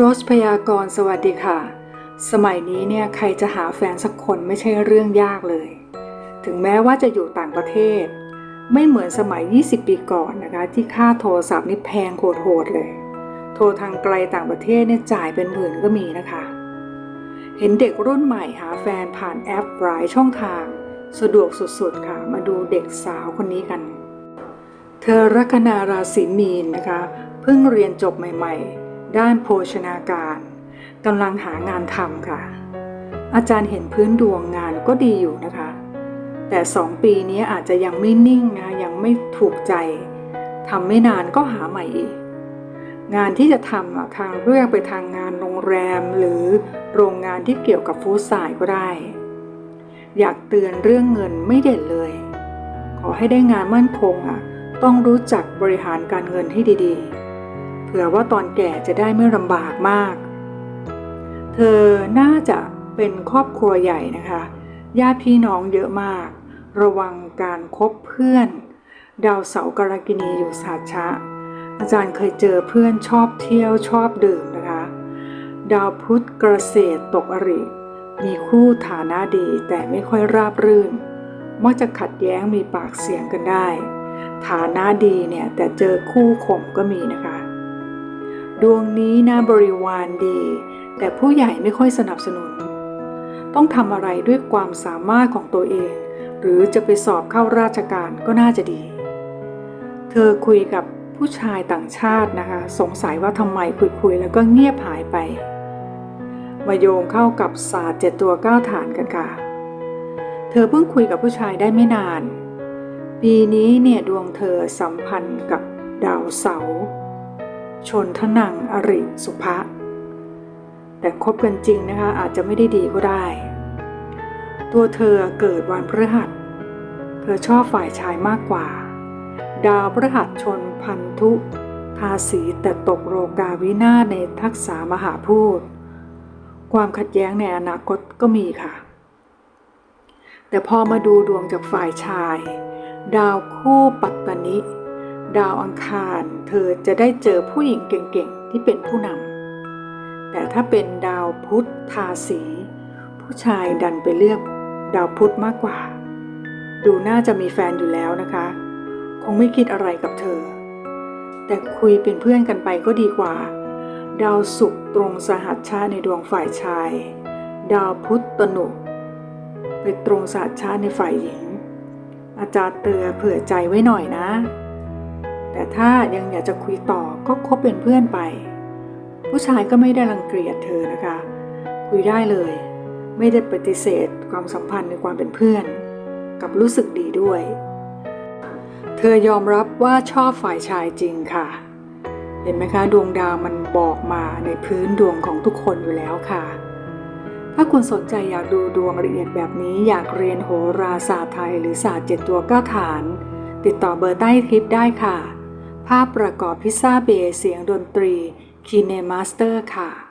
โรสพยากรสวัสดีค่ะ สมัยนี้เนี่ยใครจะหาแฟนสักคนไม่ใช่เรื่องยากเลย ถึงแม้ว่าจะอยู่ต่างประเทศ ไม่เหมือนสมัย 20 ปีก่อนนะคะ ที่ค่าโทรศัพท์นี่แพงโหดๆเลย โทรทางไกลต่างประเทศเนี่ยจ่ายเป็นหมื่นก็มีนะคะ เห็นเด็กรุ่นใหม่หาแฟนผ่านแอปหลายช่องทาง สะดวกสุดๆค่ะ มาดูเด็กสาวคนนี้กัน เธอรักนาราศีมีนนะคะ เพิ่งเรียนจบใหม่ ๆ ด้านโภชนาการกำลังหางานทำค่ะ อาจารย์เห็นพื้นดวงงานก็ดีอยู่นะคะ แต่สองปีนี้อาจจะยังไม่นิ่งนะยังไม่ถูกใจทำไม่นานก็หาใหม่อีก งานที่จะทำอะทางเลือกไปทางงานโรงแรมหรือโรงงานที่เกี่ยวกับฟู้ดไซด์ก็ได้ อยากเตือนเรื่องเงินไม่เด่นเลย ขอให้ได้งานมั่นคงอะต้องรู้จักบริหารการเงินให้ดีๆ เผื่อว่าตอนแก่จะได้ไม่ลำบากมาก เธอน่าจะเป็นครอบครัวใหญ่นะคะ ญาติพี่น้องเยอะมาก ระวังการคบเพื่อน ดาวเสาร์กรกินีอยู่สาชะ อาจารย์เคยเจอเพื่อนชอบเที่ยวชอบดื่มนะคะ ดาวพุธเกษตรตกอริ มีคู่ฐานะดีแต่ไม่ค่อยราบรื่น มักจะขัดแย้งมีปากเสียงกันได้ ฐานะดีเนี่ยแต่เจอคู่ข่มก็มีนะคะ ดวงนี้นะบริวารดี แต่ผู้ใหญ่ไม่ค่อยสนับสนุน ต้องทำอะไรด้วยความสามารถของตัวเอง หรือจะไปสอบเข้าราชการก็น่าจะดี เธอคุยกับผู้ชายต่างชาตินะคะ สงสัยว่าทำไมคุยๆแล้วก็เงียบหายไป มาโยงเข้ากับศาสตร์เจ็ดตัวเก้าฐานกันค่ะ เธอเพิ่งคุยกับผู้ชายได้ไม่นาน ปีนี้เนี่ยดวงเธอสัมพันธ์กับดาวเสาร์ ชนทนังอริสุภะแต่คบกันจริงนะคะอาจจะไม่ได้ดีก็ได้ ตัวเธอเกิดวันพฤหัส เธอชอบฝ่ายชายมากกว่า ดาวพฤหัสชนพันธุทาสีแต่ตกโรกาวินาศในทักษะมหาพูด ความขัดแย้งในอนาคตก็มีค่ะ แต่พอมาดูดวงจากฝ่ายชาย ดาวคู่ปัตตนิ ดาวอังคาร เธอจะได้เจอผู้หญิงเก่งๆ ที่เป็นผู้นำแต่ถ้าเป็นดาวพุธทาสี ผู้ชายดันไปเลือกดาวพุธมากกว่า ดูน่าจะมีแฟนอยู่แล้วนะคะ คงไม่คิดอะไรกับเธอ แต่คุยเป็นเพื่อนกันไปก็ดีกว่า ดาวศุกร์ตรงสหัชชาในดวงฝ่ายชาย ดาวพุธตนุไปตรงสหัชชาในฝ่ายหญิงอาจารย์เตือนเผื่อใจไว้หน่อยนะ แต่ถ้ายังอยากจะคุยต่อก็คบเป็นเพื่อนไป ผู้ชายก็ไม่ได้รังเกียจเธอนะคะ คุยได้เลย ไม่ได้ปฏิเสธความสัมพันธ์ในความเป็นเพื่อน กับรู้สึกดีด้วย เธอยอมรับว่าชอบฝ่ายชายจริงค่ะ เห็นไหมคะดวงดาวมันบอกมาในพื้นดวงของทุกคนอยู่แล้วค่ะถ้าคุณสนใจอยากดูดวงละเอียดแบบนี้อยากเรียนโหราศาสตร์ไทยหรือศาสตร์เจ็ดตัวเก้าฐาน ติดต่อเบอร์ใต้คลิปได้ค่ะ ภาพประกอบพิซซ่าเบย์เสียงดนตรีคีเนมาสเตอร์ค่ะ